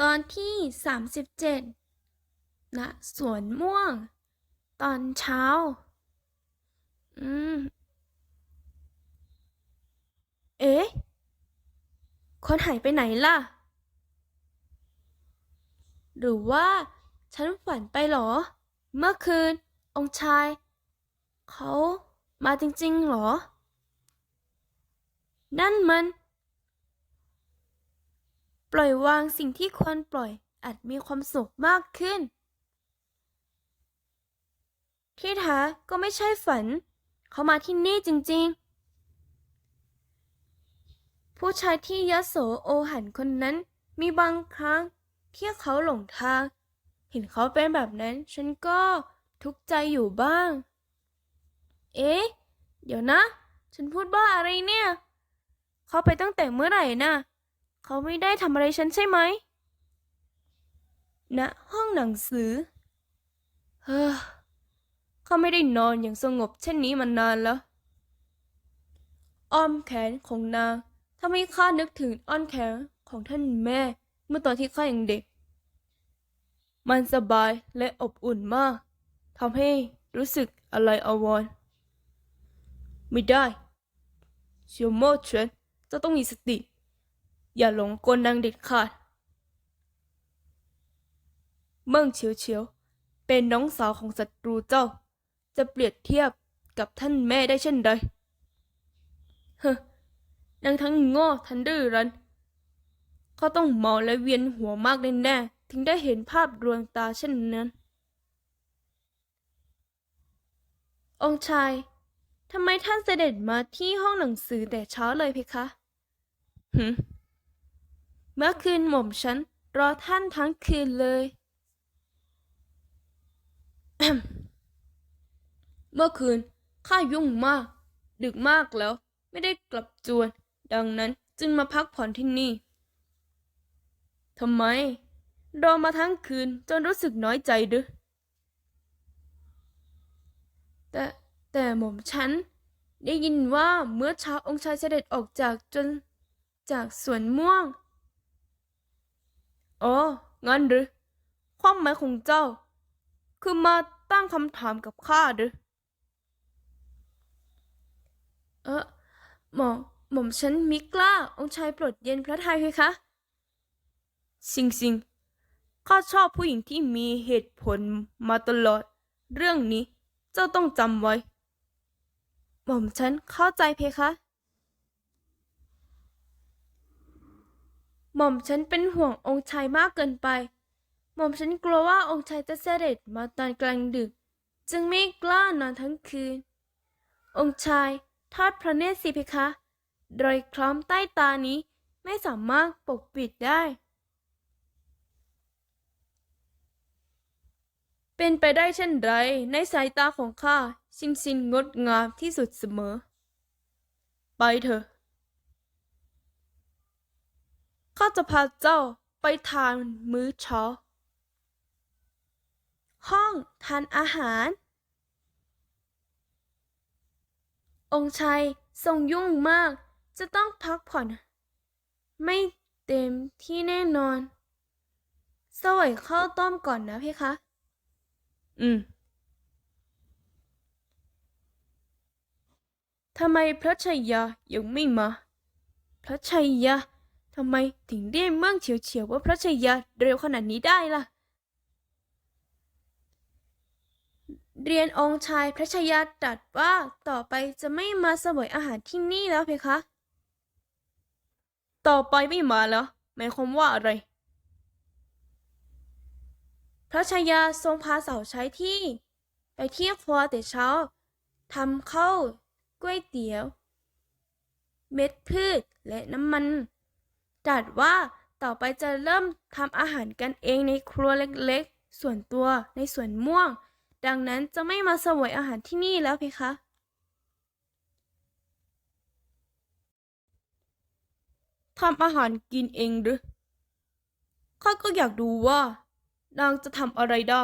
ตอนที่สามสิบเจ็ดณสวนม่วง ตอนเช้า อืม เอ๊ะ คนหายไปไหนล่ะ หรือว่า ฉันฝันไปหรอ เมื่อคืน องค์ชาย เขามาจริงๆหรอ นั่นมัน ปล่อยวางสิ่งที่ควรปล่อยอาจมีความสุขมากขึ้น ที่แท้ก็ไม่ใช่ฝัน เขามาที่นี่จริงๆ ผู้ชายที่ยโสโอหันคนนั้นมีบางครั้งที่เขาหลงทาง เห็นเขาเป็นแบบนั้น ฉันก็ทุกข์ใจอยู่บ้าง เอ๊ะ เดี๋ยวนะ ฉันพูดบ้าอะไรเนี่ย เขาไปตั้งแต่เมื่อไหร่น่ะ เขาไม่ได้ทำอะไรฉันใช่ไหมณห้องหนังสือ เฮ้อเขาไม่ได้นอนอย่างสงบเช่นนี้มานานแล้ว อ้อมแขนของนางทำให้ข้านึกถึงอ้อนแขนของท่านแม่ เมื่อตอนที่ข้ายังเด็ก มันสบายและอบอุ่นมากทำให้รู้สึกอะไรอาวรไม่ได้เชียวโมเฉินจะต้องมีสติ อย่าหลงกลนางเด็ดขาด เมิ่งเฉียวเฉียว เป็นน้องสาวของศัตรูเจ้า จะเปรียบเทียบกับท่านแม่ได้เช่นใดเฮ้นางทั้งโง่ทั้งดื้อรั้นเขาต้องเมาและเวียนหัวมากแน่ๆถึงได้เห็นภาพดวงตาเช่นนั้น องชายทำไมท่านเสด็จมาที่ห้องหนังสือแต่เช้าเลยเพคะ หืม เมื่อคืนหม่อมฉันรอท่านทั้งคืนเลย เมื่อคืนข้ายุ่งมาก ดึกมากแล้ว ไม่ได้กลับจวน ดังนั้นจึงมาพักผ่อนที่นี่ทำไม รอมาทั้งคืนจนรู้สึกน้อยใจหรือแต่แต่หม่อมฉัน ได้ยินว่าเมื่อเช้าองค์ชายเสด็จออกจากจนจากสวนม่วง อ๋อ งั้นหรือ ความหมายของเจ้า คือมาตั้งคำถามกับข้าหรือ เออหม่อมหม่อมฉันมิกล้า องค์ชายโปรดเย็นพระทัยเพคะสิงสิงข้าชอบผู้หญิงที่มีเหตุผลมาตลอด เรื่องนี้เจ้าต้องจำไว้ หม่อมฉันเข้าใจเพคะ หม่อมฉันเป็นห่วงองค์ชายมากเกินไป หม่อมฉันกลัวว่าองค์ชายจะเสด็จมาตอนกลางดึก จึงไม่กล้านอนทั้งคืน องค์ชายทอดพระเนตรสิเพคะรอยคล้ำใต้ตานี้ไม่สามารถปกปิดได้ เป็นไปได้เช่นไรในสายตาของข้าซิมซินงดงามที่สุดเสมอ ไปเถอะ ข้าจะพาเจ้าไปทานมื้อเช้า ห้องทานอาหาร องค์ชายทรงยุ่งมาก จะต้องพักผ่อน ไม่เต็มที่แน่นอน สวยข้าวต้มก่อนนะเพคะ อืม ทำไมพระชัยยายังไม่มา พระชัยยา ทำไมถึงได้เมื่องเฉียวเฉียวๆว่าพระชัยยาเร็วขนาดนี้ได้ล่ะ เรียนองค์ชายพระชายาตรัสว่าต่อไปจะไม่มาเสวยอาหารที่นี่แล้วเพคะ ต่อไปไม่มาแล้วหมายความว่าอะไร พระชายาทรงพาสาวใช้ที่ ไปเที่ยวครัวแต่เช้าทำข้าวก๋วยเตี๋ยว เม็ดพืชและน้ำมัน ตรัสว่าต่อไปจะเริ่มทำอาหารกันเองในครัวเล็กๆ ส่วนตัวในสวนม่วง ดังนั้นจะไม่มาเสวยอาหารที่นี่แล้วเพคะ ทำอาหารกินเองหรือข้าก็อยากดูว่านางจะทำอะไรได้